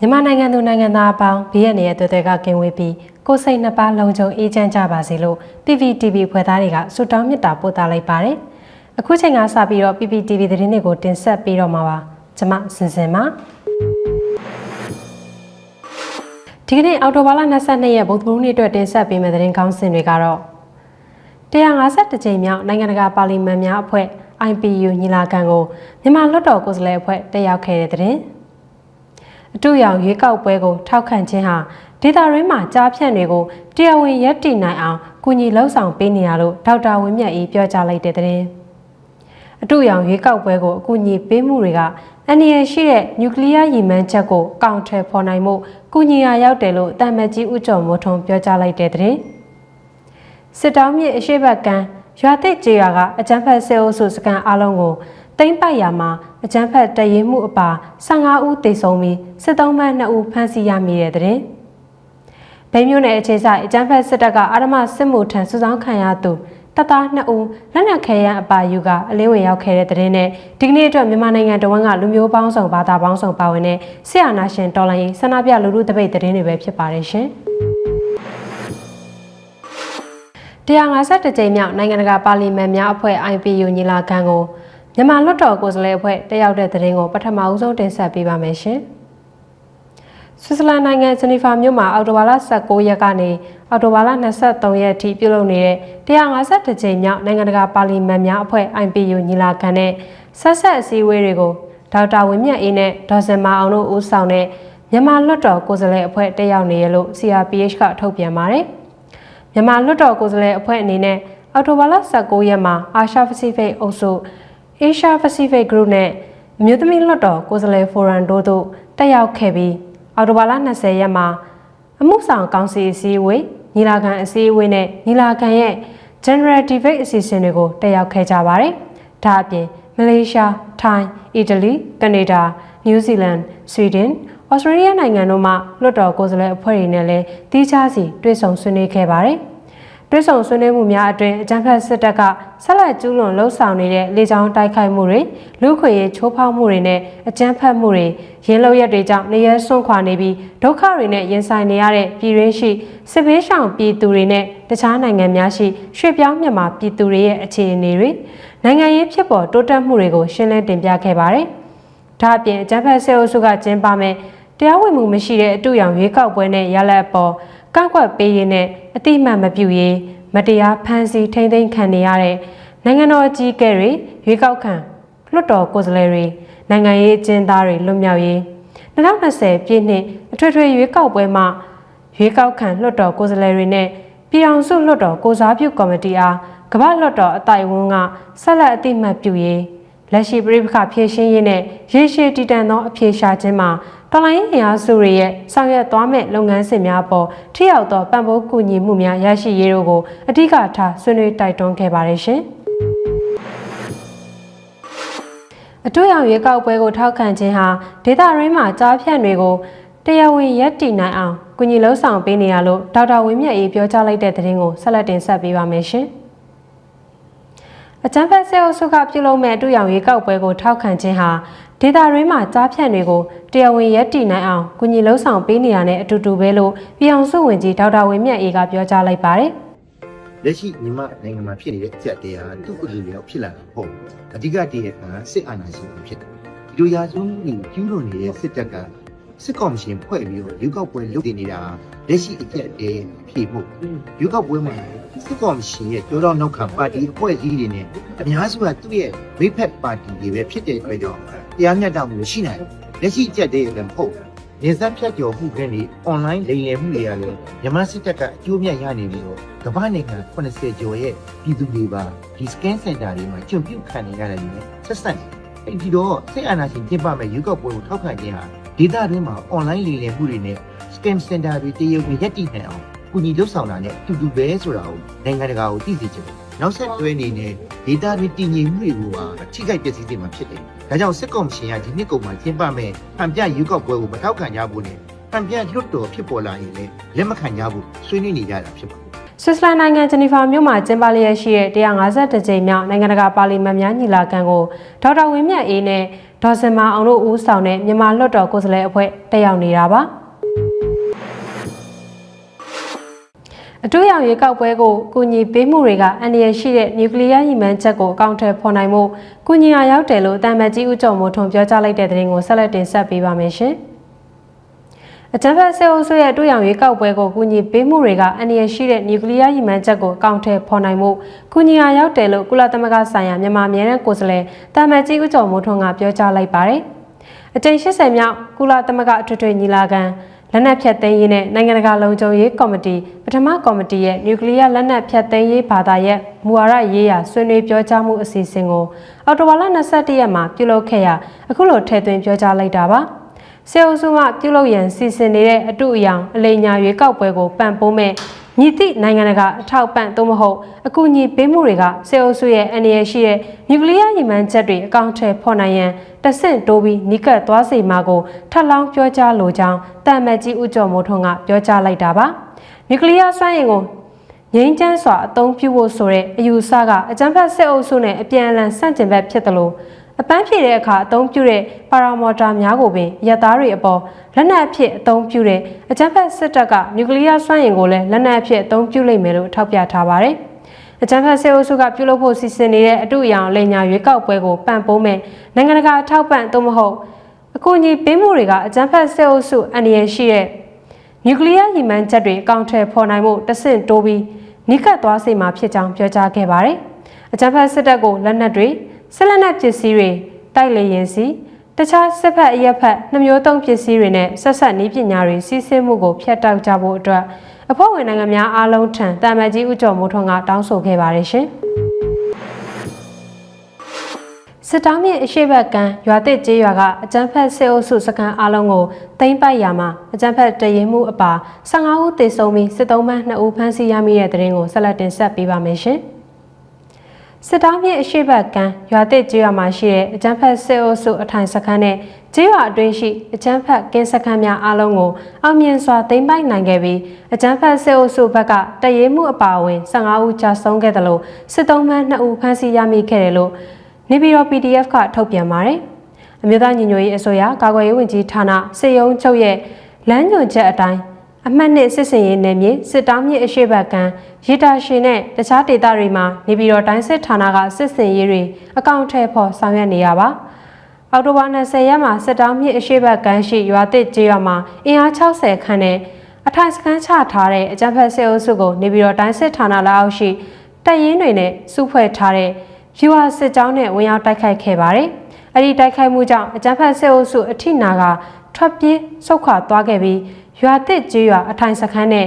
မြန်မာနိုင်ငံသူနိုင်ငံသားအပေါင်းဘေးရန်ရဲ့တွေ့တဲ့ကကင်ဝေးပြီးကိုယ်စိတ်နှစ်ပါးလုံးချုံအေးချမ်းကြပါစေလို့ PPTV ဖွဲ့သားတွေကဆုတောင်းမေတ္တာပို့သလိုက်ပါတယ်။အခုချိန်ကစပြီးတော့ PPTV သတင်းတွေကိုတင်ဆက်ပေးတော့မှာပါ။ကျွန်မစင်စင်ပါ။ဒီကနေ့အော်တိုဘာလ22ရက်ဗုဒ္ဓဘူးနေ့အတွက်တင်ဆက်ပေးမယ့်သတင်းကောင်းစင်တွေကတော့152ကြိမ်မြောက်နိုင်ငံတကာပါလီမန်များအဖွဲ့ IPU ညီလာခံကိုမြန်မာလွှတ်တော်ကိုယ်စားလှယ်အဖွဲ့တက်ရောက်ခဲ့တဲ့သတင်း။ အတူရောင်ရွေးကောက်ပွဲကို ထောက်ခံခြင်းဟာဒေတာရင်းမှာကြားဖြန့်တွေကိုတရားဝင်ရပ်တည်နိုင်အောင်ကူညီလှုပ်ဆောင်ပေးနေရလို့ဒေါက်တာဝင်းမြတ်အေးပြောကြားလိုက်တဲ့သတင်း။အတူရောင်ရွေးကောက်ပွဲကိုအကူအညီပေးမှုတွေကအန္တရာယ်ရှိတဲ့နျူကလ িয়ার ရည်မှန်းချက်ကိုကောင်ထယ်ဖော်နိုင်မှုကူညီရာရောက်တယ်လို့တာမတ်ကြီးဦးကျော်မိုးထွန်းပြောကြားလိုက်တဲ့သတင်း။စစ်တောင်းမြစ်အရှိတ်ဘက်ကန်းရွာတိတ်ကျေးရွာကအကြမ်းဖက်ဆဲအုပ်စုစကန်အလုံးကို တိမ့်ပိုက်ရာမှာအကြမ်းဖက်တရင်မှုအပါ15ဦးသေဆုံးပြီးစစ်သုံးမှတ်2ဦးဖမ်းဆီးရမိတဲ့တဲ့။ဗိမ်းမျိုးနယ်အခြေဆိုင်အကြမ်းဖက်စစ်တပ်ကအာရမစစ်မှုထံစုဆောင်းခံရသူတပ်သား2ဦးလက်နက်ခဲယမ်းအပါယူကအလင်းဝင်ရောက်ခဲ့တဲ့တဲ့နဲ့ဒီကနေ့အတွက်မြန်မာနိုင်ငံတဝန်းကလူမျိုးပေါင်းစုံဘာသာပေါင်းစုံပါဝင်တဲ့ဆရာနာရှင်တော်လိုင်းဆန္ဒပြလူလူတပိတ်တဲ့တွေပဲဖြစ်ပါတယ်ရှင်။151ကြိမ်မြောက်နိုင်ငံတကာပါလီမန်များအဖွဲ့ IPU ညီလာခံကို မြန်မာလွှတ်တော်ကိုယ်စားလှယ်အဖွဲ့တက်ရောက်တဲ့တဲ့ရင်ကိုပထမအဦးဆုံးတင်ဆက်ပေးပါမယ်ရှင်။ဆွစ်ဇာလန်နိုင်ငံဂျနီဖာမြို့မှာအော်တိုဘာလ19ရက်ကနေအော်တိုဘာလ23ရက်အထိပြုလုပ်နေတဲ့152ကြိမ်မြောက်နိုင်ငံတကာပါလီမန်များအဖွဲ့ IPU ညီလာခံနဲ့ဆက်ဆက်အစည်းအဝေးတွေကိုဒေါက်တာဝင်းမြတ်အေးနဲ့ဒေါ်စင်မာအောင်တို့ဦးဆောင်တဲ့မြန်မာလွှတ်တော်ကိုယ်စားလှယ်အဖွဲ့တက်ရောက်နေရလို့ CRPH ကထုတ်ပြန်ပါတယ်။မြန်မာလွှတ်တော်ကိုယ်စားလှယ်အဖွဲ့အနေနဲ့အော်တိုဘာလ19ရက်မှာအာရှပစိဖိတ်အုပ်စု Asia Pacific Group နဲ့အမျိုးသမီးလွှတ်တော်ကိုယ်စားလှယ်ဖိုရမ်တို့တို့တက်ရောက်ခဲ့ပြီးအော်တိုဘာလ20ရက်မှာအမှုဆောင်ကောင်စီအစည်းအဝေးညီလာခံအစည်းအဝေးနဲ့ညီလာခံရဲ့ General Debate အစီအစဉ်တွေကိုတက်ရောက်ခဲ့ကြပါတယ်။ဒါအပြင်မလေးရှား၊ထိုင်း၊အီတလီ၊ကနေဒါ၊နယူးဇီလန်၊ဆွီဒင်၊ဩစတြေးလျနိုင်ငံတို့မှလွှတ်တော်ကိုယ်စားလှယ်အဖွဲ့တွေနဲ့လည်းတီးခြားစီတွေ့ဆုံဆွေးနွေးခဲ့ပါတယ်။ တွဲဆောင်ဆွေးနွေးမှုများအတွင်အကြံဖက်စစ်တပ်ကဆက်လက်ကျူးလွန်လှုပ်ဆောင်နေတဲ့လေကြောင်းတိုက်ခိုက်မှုတွေလူခွေရေးချိုးဖောက်မှုတွေနဲ့အကြမ်းဖက်မှုတွေရင်းလောက်ရက်တွေကြောင့်နေရဲဆွန့်ခွာနေပြီးဒုက္ခတွေနဲ့ရင်ဆိုင်နေရတဲ့ပြည်ရင်းရှိစစ်ဘေးရှောင်ပြည်သူတွေနဲ့တခြားနိုင်ငံများရှိရွှေ့ပြောင်းမြန်မာပြည်သူတွေရဲ့အခြေအနေတွေနိုင်ငံရေးဖြစ်ပေါ်တိုးတက်မှုတွေကိုရှင်းလင်းတင်ပြခဲ့ပါတယ်။ဒါအပြင်အကြံဖက်ဆဲအုပ်စုကကျင်းပမဲ့ တရားဝင်မှုမရှိတဲ့အတူရောင်ရွေးကောက်ပွဲနဲ့ရလက်အပေါ်ကန့်ကွက်ပေးရင်းနဲ့အတိအမှန်မပြုရေးမတရားဖမ်းဆီးထိန်းသိမ်းခံနေရတဲ့နိုင်ငံတော်အကြီးအကဲတွေရွေးကောက်ခံလွှတ်တော်ကိုယ်စားလှယ်တွေနိုင်ငံရေးအကျဉ်းသားတွေလွတ်မြောက်ရေး2020ပြည့်နှစ်အထွေထွေရွေးကောက်ပွဲမှာရွေးကောက်ခံလွှတ်တော်ကိုယ်စားလှယ်တွေနဲ့ပြည်အောင်စုလွှတ်တော်ကိုစားပြုကော်မတီအားကမ္ဘာလွှတ်တော်အတိုင်ဝန်းကဆက်လက်အတိအမှတ်ပြုရေးလက်ရှိပြည်ပခဖြည့်ရှင်းရေးနဲ့ရေရှည်တည်တံ့သောအဖြေရှာခြင်းမှာ တော်လိုင်းအင်အားစုတွေရဲ့ဆောင်ရွက်သွားမဲ့လုပ်ငန်းစဉ်များပေါ်ထိရောက်သောပံ့ပိုးကူညီမှုများရရှိရေးတို့ကိုအဓိကထားဆွေးနွေးတိုက်တွန်းခဲ့ပါတယ်ရှင်။အတွေ့အကြုံရွေးကောက်ပွဲကိုထောက်ခံခြင်းဟာဒေတာရင်းမှာကြားဖြန့်တွေကိုတရားဝင်ရပ်တည်နိုင်အောင်ကူညီလှုံ့ဆော်ပေးနေရလို့ဒေါက်တာဝင်းမြတ်အေးပြောကြားလိုက်တဲ့သတင်းကိုဆက်လက်တင်ဆက်ပေးပါမယ်ရှင်။အကြံဖက်ဆဲအုပ်စုကပြုလုပ်မဲ့အတူရောင်ရွေးကောက်ပွဲကိုထောက်ခံခြင်းဟာ ဒေတာရင်းမှာကြားဖြန့်တွေကိုတရားဝင်ရပ်တည်နိုင်အောင်ကူညီလှုံ့ဆော်ပေးနေရတဲ့အတူတူပဲလို့ပြည်အောင်စုဝင်ကြီးဒေါက်တာဝင်းမြတ်အေးကပြောကြားလိုက်ပါတယ်လက်ရှိမြန်မာနိုင်ငံမှာဖြစ်နေတဲ့အကျက်တရားသူ့အလူမျိုးဖြစ်လာတာဟုတ်အဓိကတည်းကစစ်အာဏာရှင်ဖြစ်တယ်ဒီလိုရာဇဝတ်မှုကျူးလွန်နေတဲ့စစ်တပ်ကစစ်ကော်မရှင်ဖွဲ့ပြီးတော့လူကောက်ပွဲလုပ်နေနေတာလက်ရှိအကျက်တဲဖြေဖို့လူကောက်ပွဲမှာစစ်ကော်မရှင်ရဲ့ကြောတော့နောက်ခံပါတီအဖွဲ့အစည်းတွေနဲ့အများစုကသူ့ရဲ့မိဖက်ပါတီတွေပဲဖြစ်တဲ့အတွက်ကြောင့် တရားမျှတမှုရှိနိုင်လက်ရှိအကျက်တဲလည်းမဟုတ်နေဆက်ဖြတ်ကျော်မှုခင်းတွေ online လိမ်လည်မှုတွေကလည်းမြန်မာစစ်တပ်ကအကျိုးမြတ်ရနေပြီးတော့ကမ္ဘာနိုင်ငံ80ကျော်ရဲ့ပြည်သူတွေပါဒီ scan center တွေမှာကျွံပြုတ်ခံနေရတယ်လို့ဆက်ဆက်နေအဲ့ဒီတော့စစ်အာဏာရှင်ကျင်းပမဲ့ရုပ်ောက်ပွဲကိုထောက်ခံခြင်းဟာဒေသတွင်းမှာ online လိမ်လည်မှုတွေနဲ့ scam center တွေတရုပ်ဝင်ရက်တည်နေအောင်ကုညီလှုပ်ဆောင်တာနဲ့အတူတူပဲဆိုတာကိုနိုင်ငံတကာကိုသိစေချင်တယ် နောက်ဆက်တွဲအနေနဲ့ဒေတာတွေတည်ငြိမ်မှုတွေကိုပါထိခိုက်ပျက်စီးစေမှာဖြစ်တယ်။ဒါကြောင့်စစ်ကောင်ရှင်ကဒီနှစ်ကုန်မှာကျင်းပမဲ့ဟန်ပြရွေးကောက်ပွဲကိုမထောက်ခံကြဘူးနဲ့ဟန်ပြလွတ်တော်ဖြစ်ပေါ်လာရင်လည်းလက်မခံကြဘူးဆွေးနွေးနေကြတာဖြစ်ပါတယ်ဆွစ်ဇာလန်နိုင်ငံဂျနီဖာမြို့မှာကျင်းပလျက်ရှိတဲ့152ကြိမ်မြောက်နိုင်ငံတကာပါလီမန်များညီလာခံကိုဒေါက်တာဝင်းမြတ်အေးနဲ့ဒေါ်စင်မာအောင်တို့ဦးဆောင်တဲ့မြန်မာလွှတ်တော်ကိုယ်စားလှယ်အဖွဲ့တက်ရောက်နေတာပါ အတူရောင်ရွေးကောက်ပွဲကိုကုညီပေးမှုတွေကအန္တရာယ်ရှိတဲ့နျူကလ িয়ার ရည်မှန်းချက်ကိုအကောင့်ထဲဖော်နိုင်မှုကုညီအားရောက်တယ်လို့တမ်မတ်ကြီးဦးကျော်မိုးထွန်းပြောကြားလိုက်တဲ့သတင်းကိုဆက်လက်တင်ဆက်ပေးပါမယ်ရှင်။အကြံဖက်ဆဲအိုဆိုရဲ့တွေ့ရောင်ရွေးကောက်ပွဲကိုကုညီပေးမှုတွေကအန္တရာယ်ရှိတဲ့နျူကလ িয়ার ရည်မှန်းချက်ကိုအကောင့်ထဲဖော်နိုင်မှုကုညီအားရောက်တယ်လို့ကုလသမဂ္ဂဆိုင်ရာမြန်မာအမြဲတမ်းကိုယ်စားလှယ်တမ်မတ်ကြီးဦးကျော်မိုးထွန်းကပြောကြားလိုက်ပါတယ်။အကြိမ်80မြောက်ကုလသမဂ္ဂအထွေထွေညီလာခံ လက်နက်ဖြတ်သိမ်းရေးနဲ့နိုင်ငံတကာလုံခြုံရေးကော်မတီပထမကော်မတီရဲ့နျူကလ িয়ার လက်နက်ဖြတ်သိမ်းရေးဘာသာရဲ့မူဝါဒရေးရာဆွေးနွေးပြောကြားမှုအစီအစဉ်ကိုအော်တိုဘာလ22ရက်မှာပြုလုပ်ခဲ့ရာအခုလိုထည့်သွင်းပြောကြားလိုက်တာပါစေအုပ်စုမှပြုလုပ်ရန်စီစဉ်နေတဲ့အတူအယောင်အလိညာရွေးကောက်ပွဲကိုပံ့ပိုးမဲ့ ညီတိနိုင်ငံတကာအထောက်ပံ့သို့မဟုတ်အကူအညီပေးမှုတွေကစေအုပ်စုရဲ့အနေရရှိတဲ့နျူကလ িয়ার ရည်မှန်းချက်တွေအကောင့်ထဲဖော်နိုင်ရန်တဆင့်တိုးပြီးနိကတ်သွားစေမှာကိုထပ်လောင်းပြောကြားလိုကြောင်းတမ်မတ်ကြီးဦးကျော်မိုးထွန်းကပြောကြားလိုက်တာပါနျူကလ িয়ার စွမ်းအင်ကိုငြိမ်းချမ်းစွာအသုံးပြုဖို့ဆိုတဲ့အယူဆကအကြံဖက်စစ်အုပ်စုနဲ့အပြန်အလှန်ဆန့်ကျင်ဘက်ဖြစ်တယ်လို့ အပန်းဖြေတဲ့အခါအသုံးပြုတဲ့ပါရာမော်တာများကိုပင်ရက်သားတွေအပေါ်လက်နက်အဖြစ်အသုံးပြုတဲ့အကြမ်းဖက်စစ်တပ်ကနျူကလ িয়ার စွမ်းအင်ကိုလည်းလက်နက်အဖြစ်အသုံးပြုလိမ့်မယ်လို့ထောက်ပြထားပါတယ်။အကြမ်းဖက်စစ်အုပ်စုကပြုလုပ်ဖို့စီစဉ်နေတဲ့အတူအယောင်လိန်ညာရွေးကောက်ပွဲကိုပံ့ပိုးမဲ့နိုင်ငံတကာအထောက်ပံ့သို့မဟုတ်အကူအညီပေးမှုတွေကအကြမ်းဖက်စစ်အုပ်စုအန္တရာယ်ရှိတဲ့နျူကလ িয়ার ရည်မှန်းချက်တွေအကောင့်ထဲဖော်နိုင်မှုတဆင့်တိုးပြီးနိကတ်သွားစေမှာဖြစ်ကြောင်းပြောကြားခဲ့ပါတယ်။အကြမ်းဖက်စစ်တပ်ကိုလက်နက်တွေ ဆက်လက်နက်ပစ္စည်းတွေတိုက်လေရင်စီတခြားစစ်ဖက်အရက်ဖက်နှမျိုးသုံးပစ္စည်းတွေနဲ့ဆက်ဆက်နည်းပညာတွေစီးဆင်းမှုကိုဖျက်တောက်ကြဖို့အတွက်အဖွဲ့ဝင်နိုင်ငံများအားလုံးထံတာမန်ကြီးဦးကျော်မိုးထွန်းကတောင်းဆိုခဲ့ပါတယ်ရှင်။စစ်တောင်းမြင့်အရှိတ်ဘက်ကံရွာတစ်ကျေးရွာကအကြမ်းဖက်စစ်အုပ်စုစခန်းအားလုံးကိုသိမ်းပိုက်ရာမှာအကြမ်းဖက်တရင်မှုအပါ15ဦးသေဆုံးပြီးစစ်သုံးပန်း2ဦးဖမ်းဆီးရမိတဲ့တဲ့ရင်ကိုဆက်လက်တင်ဆက်ပေးပါမယ်ရှင်။ စစ်တောင်းပြည့်အရှိတ်ဘက်ကံရွာတစ်ကျေးရွာမှာရှိတဲ့အကျန်းဖက်စစ်အုပ်စုအထိုင်စခန်းနဲ့ကျေးရွာအတွင်းရှိအကျန်းဖက်ကင်းစခန်းများအလုံးကိုအောင်မြင်စွာသိမ်းပိုက်နိုင်ခဲ့ပြီးအကျန်းဖက်စစ်အုပ်စုဘက်ကတရေမှုအပါအဝင်15ဦးကြာဆုံးခဲ့တယ်လို့စစ်သုံးမှန်း2ဦးဖမ်းဆီးရမိခဲ့တယ်လို့နေပြည်တော် PDF ကထုတ်ပြန်ပါတယ်။အမျိုးသားညီညွတ်ရေးအစိုးရကာကွယ်ရေးဝန်ကြီးဌာနစစ်ရုံးချုပ်ရဲ့လမ်းညွှန်ချက်အတိုင်း အမှတ်နှစ်စစ်စင်ရေးနယ်မြေစစ်တောင်းမြစ်အရှိတ်ဘက်ကံရတာရှင်နဲ့တခြားဒေသတွေမှာနေပြည်တော်တိုင်းစစ်ဌာနကစစ်စင်ရေးတွေအကောင့်ထဲပေါ်ဆောင်ရွက်နေရပါအော်တိုဘာ20ရက်မှာစစ်တောင်းမြစ်အရှိတ်ဘက်ကံရှိရွာတစ်ကျေးရွာမှာအင်အား60ခန့်နဲ့အထိုင်စခန်းချထားတဲ့အကြံဖက်စစ်အုပ်စုကိုနေပြည်တော်တိုင်းစစ်ဌာနလက်အောက်ရှိတပ်ရင်းတွေနဲ့စုဖွဲ့ထားတဲ့ယူဟာစစ်ကြောင်းနဲ့ဝင်ရောက်တိုက်ခိုက်ခဲ့ပါတယ်။အဲ့ဒီတိုက်ခိုက်မှုကြောင့်အကြံဖက်စစ်အုပ်စုအထိနာကထွက်ပြေးဆုတ်ခွာသွားခဲ့ပြီး ရွာတစ်ကျေးရွာအထိုင်စခန်းနဲ့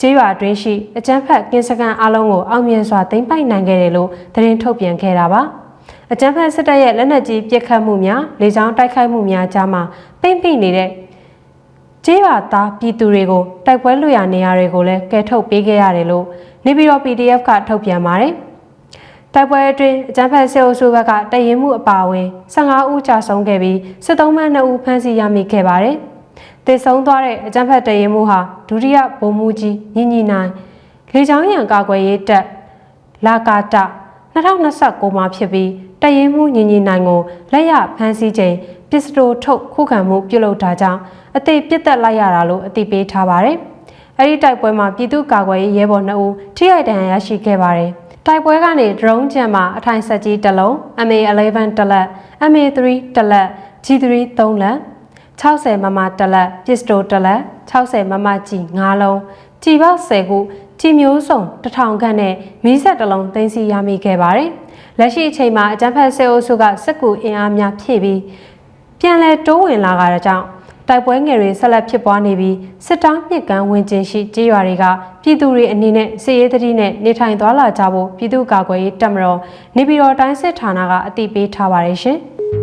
ကျေးရွာအတွင်းရှိအကြမ်းဖက်ကင်းစခန်းအလုံးကိုအောင်မြင်စွာသိမ်းပိုက်နိုင်ခဲ့တယ်လို့သတင်းထုတ်ပြန်ခဲ့တာပါအကြမ်းဖက်စစ်တပ်ရဲ့လက်နက်ကြီးပစ်ခတ်မှုများလေကြောင်းတိုက်ခိုက်မှုများကြားမှာပိမ့်ပိနေတဲ့ကျေးရွာသားပြည်သူတွေကိုတိုက်ပွဲလွှတ်ရနေရာတွေကိုလည်းကယ်ထုတ်ပေးခဲ့ရတယ်လို့နေပြည်တော် PDF ကထုတ်ပြန်ပါတယ်တိုက်ပွဲအတွင်းအကြမ်းဖက်စစ်အုပ်စုဘက်ကတရင်မှုအပါအဝင်15ဦးကြာဆုံးခဲ့ပြီးစစ်သုံးမှန်း2ဦးဖမ်းဆီးရမိခဲ့ပါတယ်။ တည်ဆုံးသွားတဲ့အကြံဖတ်တရင်မှုဟာဒုတိယဗိုလ်မှူးကြီးညီညီနိုင်လေချောင်းရံကာကွယ်ရေးတပ်လာကာတ2029မှာဖြစ်ပြီးတရင်မှုညီညီနိုင်ကိုလက်ရဖမ်းဆီးချိန်ပစ္စတိုထုတ်ခုခံမှုပြုလုပ်တာကြောင့်အသေးပြစ်တက်လိုက်ရတာလို့အသိပေးထားပါတယ်။အဲဒီတိုက်ပွဲမှာပြည်သူ့ကာကွယ်ရေးရဲဘော်2ဦးထိခိုက်ဒဏ်ရာရရှိခဲ့ပါတယ်။တိုက်ပွဲကနေ drone ကြံမှာအထိုင်ဆက်ကြီးတစ်လုံး MA11 တစ်လက် MA3 တစ်လက် G3 3လက် 60မမတလက်ပစ္စတိုတလက်60မမကြီး9လုံးကြည်ပေါက်10ခုကြည်မျိုးစုံ1000ခန့်နဲ့မီးဆက်တစ်လုံးသိမ်းဆည်းရမိခဲ့ပါတယ်။လက်ရှိအချိန်မှာအကြမ်းဖက်ဆဲအုပ်စုကစစ်ကူအင်အားများဖြည့်ပြီးပြန်လည်တိုးဝင်လာကြတဲ့ကြောင့်တိုက်ပွဲငယ်တွေဆက်လက်ဖြစ်ပွားနေပြီးစစ်တောင်းမြစ်ကမ်းဝင်ကျင်ရှိကြေးရွာတွေကပြည်သူတွေအနေနဲ့စစ်ရေးတတိနဲ့နေထိုင်သွားလာကြဖို့ပြည်သူ့ကာကွယ်ရေးတပ်မတော်နေပြည်တော်တိုင်းစစ်ဌာနကအသိပေးထားပါတယ်ရှင်။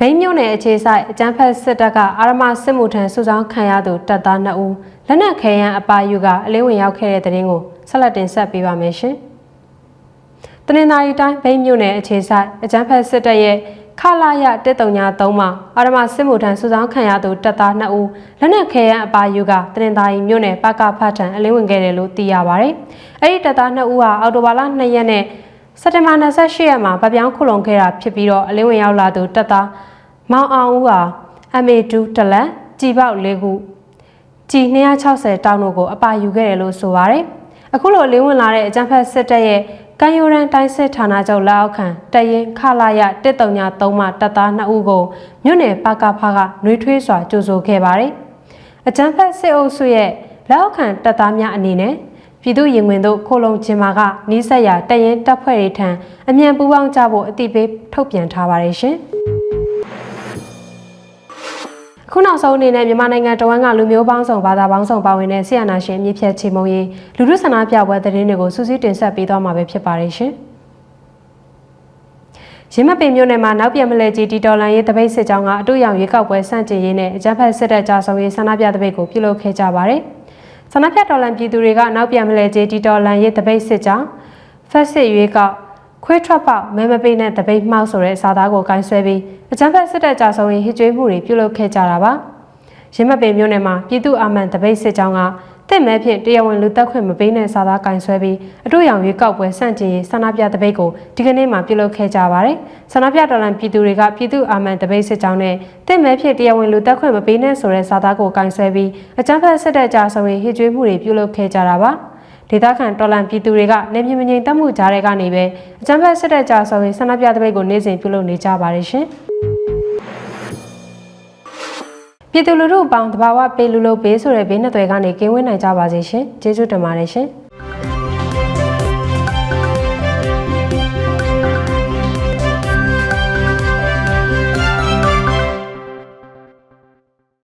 ဘိန်းမြို့နယ်အခြေဆိုင်အကြမ်းဖက်စစ်တပ်ကအာရမစစ်မှုထမ်းစုဆောင်ခံရသူတပ်သား2ဦးလက်နက်ခဲယမ်းအပါယူကအလင်းဝင်ရောက်ခဲ့တဲ့တဲ့ရင်ကိုဆက်လက်တင်ဆက်ပေးပါမယ်ရှင်။တနင်္သာရီတိုင်းဘိန်းမြို့နယ်အခြေဆိုင်အကြမ်းဖက်စစ်တပ်ရဲ့ခလာရ133မှာအာရမစစ်မှုထမ်းစုဆောင်ခံရသူတပ်သား2ဦးလက်နက်ခဲယမ်းအပါယူကတနင်္သာရီမြို့နယ်ပကဖတ်ထံအလင်းဝင်ခဲ့တယ်လို့သိရပါဗျ။အဲဒီတပ်သား2ဦးဟာအော်တိုဘာလ2ရက်နဲ့ စက်တင်ဘာ28ရက်မှာဗပြောင်းခုလုံခဲ့တာဖြစ်ပြီးတော့အလင်းဝင်ရောက်လာသူတက်သားမောင်အောင်ဦးဟာ MA2 တလန်ကြည်ပေါက်၄ခုကြည်260တောင်းတို့ကိုအပါယူခဲ့တယ်လို့ဆိုပါတယ်။အခုလိုအလင်းဝင်လာတဲ့အကြံဖက်စစ်တပ်ရဲ့ကံရိုရန်တိုင်းစစ်ဌာနချုပ်လက်အောက်ခံတရင်ခလာရ133မှတပ်သား2ဦးကိုမြို့နယ်ပကဖကနှွေးထွေးစွာကြိုဆိုခဲ့ပါတယ်။အကြံဖက်စစ်အုပ်စုရဲ့လက်အောက်ခံတပ်သားများအနေနဲ့ ပြည်သူရင်ဝင်တို့ခိုလုံချင်းမာကနီးစက်ရတရင်တပ်ဖွဲ့တွေထံအမြန်ပူးပေါင်းကြဖို့အတိပေးထုတ်ပြန်ထားပါတယ်ရှင်။ခုနောက်ဆုံးအနေနဲ့မြန်မာနိုင်ငံတဝန်းကလူမျိုးပေါင်းစုံဘာသာပေါင်းစုံပါဝင်တဲ့ဆီယနာရှင်မြစ်ဖြတ်ချေမုံရေးလူထုဆန္ဒပြပွဲသတင်းတွေကိုစူးစီးတင်ဆက်ပေးသွားမှာပဲဖြစ်ပါတယ်ရှင်။ရင်းမပင်မြို့နယ်မှာနောက်ပြန်မလဲကြီးတီတော်လန်ရေးတပိတ်စစ်ကြောင်းကအတူရောင်ရွေးကောက်ပွဲစန့်ကျင်ရေးနဲ့အကြမ်းဖက်စစ်တပ်ကြားဆောင်ရေးဆန္ဒပြတပိတ်ကိုပြုလုပ်ခဲ့ကြပါတယ်။ ဆန္ဒပြတော်လန်ပြည်သူတွေကနောက်ပြန်မလဲကြီးတီတော်လန်ရေးတပိတ်စစ်ကြောင်းဖက်စစ်ရွေးကောက်ခွေးထွက်ပေါက်မဲမပိနဲ့တပိတ်မှောက်ဆိုတဲ့စာသားကိုကင်ဆယ်ပြီးအကြမ်းဖက်စစ်တပ်ကြားဆောင်ရေးဟစ်ကြွေးမှုတွေပြုလုပ်ခဲ့ကြတာပါ။ ရင်းမပင်မြို့နယ်မှာပြည်သူအာမန်တပိတ်စစ်ကြောင်းကတစ်မဲဖြင့်တရားဝင်လူသက်ခွင့်မပေးတဲ့စာသားကင်ဆွဲပြီးအတူရောင်ရွေးကောက်ပွဲစန့်ကျင်ရေးဆန္ဒပြတပိတ်ကိုဒီကနေ့မှပြုလုပ်ခဲ့ကြပါတယ်။ဆန္ဒပြတော်လှန်ပြည်သူတွေကပြည်သူအာမန်တပိတ်စစ်ကြောင်းနဲ့တစ်မဲဖြင့်တရားဝင်လူသက်ခွင့်မပေးတဲ့ဆိုတဲ့စာသားကိုကင်ဆွဲပြီးအကြမ်းဖက်စစ်တပ်ကြားဆောင်ရေးဟစ်ကြွေးမှုတွေပြုလုပ်ခဲ့ကြတာပါ။ဒေသခံတော်လန်ပြည်သူတွေကနေပြည်မငိမ်တက်မှုကြားတွေကနေပဲအကြမ်းဖက်စစ်တပ်ကြားဆောင်ရေးဆန္ဒပြတပိတ်ကိုနေ့စဉ်ပြုလုပ်နေကြပါတယ်ရှင်။ ပြည်သူလူထုအပေါင်းတဘာဝပေးလူလို့ပေးဆိုတဲ့ဘေးနှစ်သွယ်ကနေကင်းဝေးနိုင်ကြပါစေရှင်။ကျေးဇူးတင်ပါတယ်ရှင်။